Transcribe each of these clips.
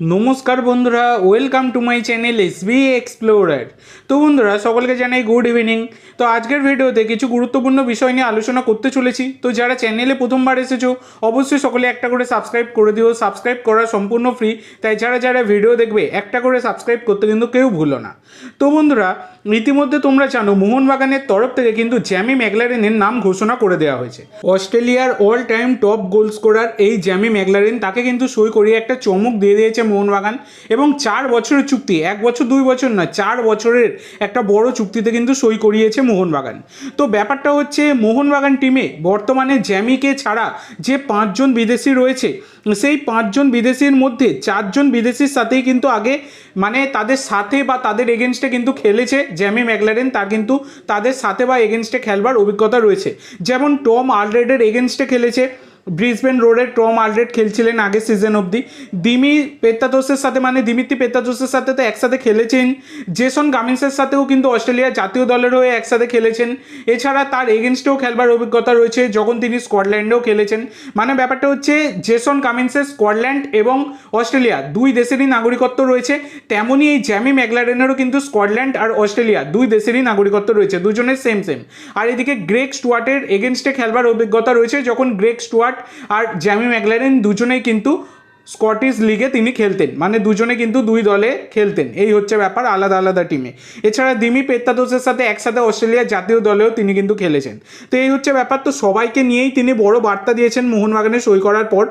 নমস্কার বন্ধুরা welcome to my channel S B explorer তো বন্ধুরা, সকলকে জানাই গুড ইভিনিং তো আজকের ভিডিওতে কিছু গুরুত্বপূর্ণ বিষয় নিয়ে আলোচনা করতে চলেছি। তো যারা চ্যানেলে প্রথমবার এসেছ, অবশ্যই সকলে একটা করে সাবস্ক্রাইব করে দিও। সাবস্ক্রাইব করা সম্পূর্ণ ফ্রি তাই যারা যারা ভিডিও দেখবে, একটা করে সাবস্ক্রাইব করতে কিন্তু কেউ ভুলো না। তো বন্ধুরা, ইতিমধ্যে তোমরা জানো, মোহনবাগানের তরফ থেকে কিন্তু জ্যামি ম্যাগলারেনের নাম ঘোষণা করে দেওয়া হয়েছে। অস্ট্রেলিয়ার all time top goal scorer এই জ্যামি ম্যাগলারেন তাকে কিন্তু সই করিয়ে একটা চমক দিয়ে দিয়েছে মোহনবাগান এবং চার বছরের চুক্তি, এক বছর, দুই বছর না চার বছরের একটা বড় চুক্তিতে কিন্তু সই করিয়েছে মোহনবাগান। তো ব্যাপারটা হচ্ছে মোহনবাগান টিমে বর্তমানে জ্যামিকে ছাড়া যে পাঁচজন বিদেশি রয়েছে, সেই পাঁচজন বিদেশির মধ্যে চারজন বিদেশির সাথেই কিন্তু আগে মানে তাদের সাথে বা তাদের এগেনস্টে কিন্তু খেলেছে জ্যামি ম্যাকলারেন, তার কিন্তু তাদের সাথে বা এগেনস্টে খেলবার অভিজ্ঞতা রয়েছে। যেমন টম আলরেডের এগেনস্টে খেলেছে ব্রিসবেন রোডের টম আলরেড খেলছিলেন আগের সিজন অবধি। দিমি পেত্তাতোসের সাথে মানে দিমিত্রি পেত্তাতোসের সাথে তো একসাথে খেলেছেন। জেসন গামিন্সের সাথেও কিন্তু অস্ট্রেলিয়ার জাতীয় দলের হয়ে একসাথে খেলেছেন। এছাড়া তার এগেনস্টেও খেলবার অভিজ্ঞতা রয়েছে, যখন তিনি স্কটল্যান্ডেও খেলেছেন। মানে ব্যাপারটা হচ্ছে, জেসন কামিন্সের স্কটল্যান্ড এবং অস্ট্রেলিয়া দুই দেশেরই নাগরিকত্ব রয়েছে। তেমনই এই জ্যামি ম্যাগলারেনেরও কিন্তু স্কটল্যান্ড আর অস্ট্রেলিয়া দুই দেশেরই নাগরিকত্ব রয়েছে, দুজনের সেম সেম আর এদিকে গ্রেক স্টুয়ার্টের এগেনস্টে খেলবার অভিজ্ঞতা রয়েছে, যখন গ্রেক স্টুয়ার্ট আর জ্যামি ম্যাগলারেন দুজনেই কিন্তু স্কটিশ লিগে তিনি খেলতেন। মানে দুজনে কিন্তু দুই দলে খেলতেন। এই হচ্ছে ব্যাপার, আলাদা আলাদা টিমে এছাড়া দিমি পেত্তাদোসের সাথে একসাথে অস্ট্রেলিয়ার জাতীয় দলেও তিনি কিন্তু খেলেছেন। তো এই হচ্ছে ব্যাপার। তো সবাইকে নিয়েই তিনি বড় বার্তা দিয়েছেন মোহনবাগানে সই করার পর।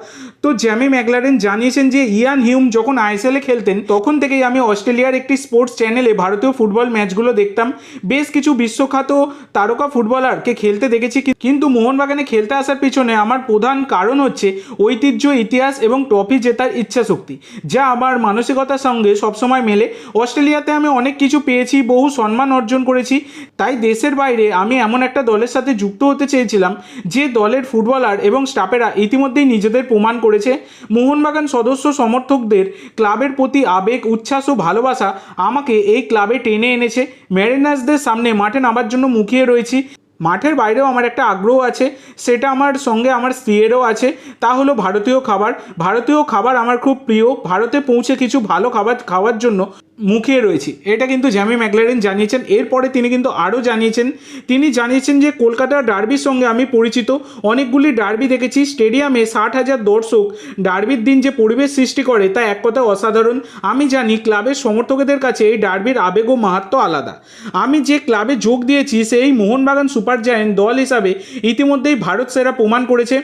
তো জ্যামি ম্যাকলারেন জানিয়েছেন যে, ইয়ান হিউম যখন আইএসএলে খেলতেন, তখন থেকেই আমি অস্ট্রেলিয়ার একটি স্পোর্টস চ্যানেলে ভারতীয় ফুটবল ম্যাচগুলো দেখতাম। বেশ কিছু বিশ্বখ্যাত তারকা ফুটবলারকে খেলতে দেখেছি কিন্তু মোহনবাগানে খেলতে আসার পিছনে আমার প্রধান কারণ হচ্ছে ঐতিহ্য, ইতিহাস এবং ট্রফি জেতার ইচ্ছা শক্তি যা আমার মানসিকতার সঙ্গে সবসময় মেলে। অস্ট্রেলিয়াতে আমি অনেক কিছু পেয়েছি, বহু সম্মান অর্জন করেছি, তাই দেশের বাইরে আমি এমন একটা দলের সাথে যুক্ত হতে চেয়েছিলাম, যে দলের ফুটবলার এবং স্টাফেরা ইতিমধ্যেই নিজেদের প্রমাণ করেছে। মোহনবাগান সদস্য সমর্থকদের ক্লাবের প্রতি আবেগ, উচ্ছ্বাস ও ভালোবাসা আমাকে এই ক্লাবে টেনে এনেছে। ম্যারিনার্সদের সামনে মাঠে নামার জন্য মুখিয়ে রয়েছি। মাঠের বাইরেও আমার একটা আগ্রহ আছে, সেটা আমার সঙ্গে আমার স্ত্রীয়েরও আছে, তা হলো ভারতীয় খাবার। ভারতীয় খাবার আমার খুব প্রিয়। ভারতে পৌঁছে কিছু ভালো খাবার খাওয়ার জন্য মুখিয়ে রয়েছি। এটা কিন্তু জ্যামি ম্যাকলারেন জানিয়েছেন। এরপরে তিনি কিন্তু আরও জানিয়েছেন। তিনি জানিয়েছেন যে কলকাতার ডার্বির সঙ্গে আমি পরিচিত। অনেকগুলি ডার্বি দেখেছি। স্টেডিয়ামে ষাট হাজার দর্শক ডার্বির দিন যে পরিবেশ সৃষ্টি করে, তা এক কথায় অসাধারণ। আমি জানি ক্লাবের সমর্থকদের কাছে এই ডার্বির আবেগ ও মাহাত্ম আলাদা। আমি যে ক্লাবে যোগ দিয়েছি, সেই মোহনবাগান সুপার জায়েন্ট দল হিসাবে ইতিমধ্যেই ভারত সেরা প্রমাণ করেছে।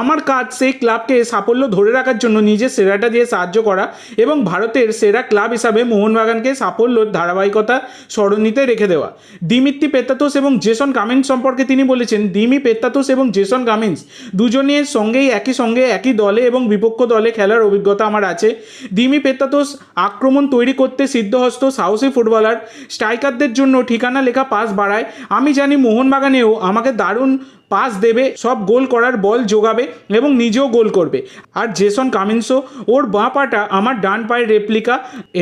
আমার কাজ সেই ক্লাবকে সাফল্য ধরে রাখার জন্য নিজের সেরাটা দিয়ে সাহায্য করা এবং ভারতের সেরা ক্লাব হিসাবে মোহনবাগানকে সাফল্যর ধারাবাহিকতা স্মরণীতে রেখে দেওয়া। দিমিত্রি পেত্তাতোস এবং জেসন কামিন্স সম্পর্কে তিনি বলেছেন, দিমি পেত্তাতোস এবং জেসন কামিন্স দুজনের সঙ্গেই একই সঙ্গে একই দলে এবং বিপক্ষ দলে খেলার অভিজ্ঞতা আমার আছে। দিমি পেত্তাতোস আক্রমণ তৈরি করতে সিদ্ধহস্ত, সাহসী ফুটবলার। স্ট্রাইকারদের জন্য ঠিকানা লেখা পাস বাড়ায়। আমি জানি মোহনবাগানেও আমাকে দারুণ পাস দেবে, সব গোল করার বল যোগাবে এবং নিজেও গোল করবে। আর জেসন কামিন্সো, ওর বাঁ পাটা আমার ডান পায়ের রেপ্লিকা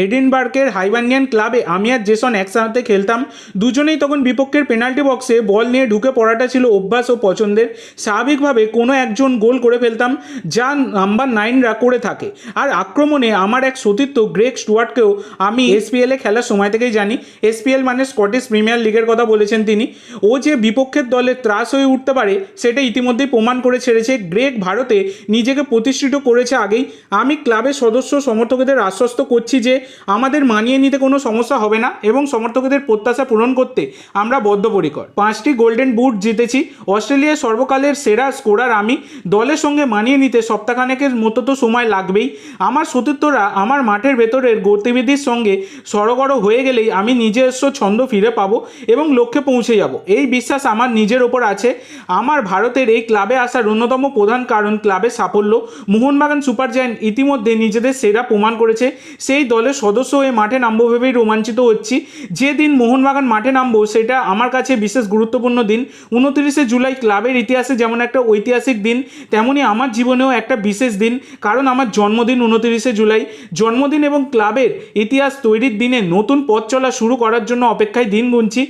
এডিনবার্গের হাইবানিয়ান ক্লাবে আমি আর জেসন একসাথে খেলতাম। দুজনেই তখন বিপক্ষের পেনাল্টি বক্সে বল নিয়ে ঢুকে পড়াটা ছিল অভ্যাস ও পছন্দের। স্বাভাবিকভাবে কোনো একজন গোল করে ফেলতাম, যা নাম্বার নাইনরা করে থাকে। আর আক্রমণে আমার এক সতীর্থ গ্রেক স্টুয়ার্টকেও আমি এসপিএলে খেলার সময় থেকেই জানি। এসপিএল মানে স্কটিশ প্রিমিয়ার লিগের কথা বলেছেন তিনি। ও যে বিপক্ষের দলে ত্রাস হয়ে উঠতে পারে, সেটা ইতিমধ্যেই প্রমাণ করে ছেড়েছে গ্রেক ভারতে। নিজেকে প্রতিষ্ঠিত করেছে আগেই। আমি ক্লাবের সদস্য, সমর্থকদের আশ্বস্ত করছি যে আমাদের মানিয়ে নিতে কোনো সমস্যা হবে না এবং সমর্থকদের প্রত্যাশা পূরণ করতে আমরা বদ্ধপরিকর। পাঁচটি গোল্ডেন বুট জিতেছি। অস্ট্রেলিয়ার সর্বকালের সেরা স্কোরার আমি। দলের সঙ্গে মানিয়ে নিতে সপ্তাহখানেকের মতো তো সময় লাগবেই। আমার সতীর্থরা আমার মাঠের ভেতরের গতিবিধির সঙ্গে সড়গড় হয়ে গেলেই আমি নিজস্ব ছন্দ ফিরে পাবো এবং লক্ষ্যে পৌঁছে যাব। এই বিশ্বাস আমার নিজের ওপর আছে। আমার ভারতের এই ক্লাবে আসার অন্যতম প্রধান কারণ ক্লাবের সাফল্য। মোহনবাগান সুপার জায়ান্ট ইতিমধ্যে নিজেদের সেরা প্রমাণ করেছে। সেই দলের সদস্য হয়ে মাঠে নামবো ভেবেই রোমাঞ্চিত হচ্ছি। যে দিন মোহনবাগান মাঠে নামবো, সেটা আমার কাছে বিশেষ গুরুত্বপূর্ণ দিন। উনত্রিশে জুলাই ক্লাবের ইতিহাসে যেমন একটা ঐতিহাসিক দিন, তেমনি আমার জীবনেও একটা বিশেষ দিন। কারণ আমার জন্মদিন উনত্রিশে জুলাই। জন্মদিন এবং ক্লাবের ইতিহাস তৈরির দিনে নতুন পথ চলা শুরু করার জন্য অপেক্ষায় দিন গুনছি।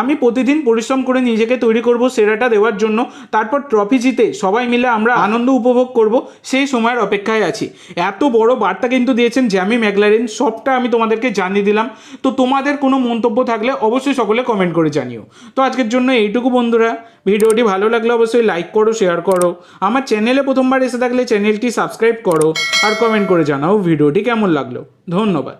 আমি প্রতিদিন পরিশ্রম করে নিজেকে তৈরি করব, সেরাটা দেওয়ার জন্য। তারপর ট্রফি জিতে সবাই মিলে আমরা আনন্দ উপভোগ করব, সেই সময়ের অপেক্ষায় আছি। এত বড় বার্তা কিন্তু দিয়েছেন জ্যামি ম্যাকলারেন, সবটা আমি তোমাদেরকে জানিয়ে দিলাম। তো তোমাদের কোনো মন্তব্য থাকলে অবশ্যই সকলে কমেন্ট করে জানিও। তো আজকের জন্য এইটুকু বন্ধুরা। ভিডিওটি ভালো লাগলে অবশ্যই লাইক করো শেয়ার করো। আমার চ্যানেলে প্রথমবার এসে থাকলে চ্যানেলটি সাবস্ক্রাইব করো আর কমেন্ট করে জানাও ভিডিওটি কেমন লাগল। ধন্যবাদ।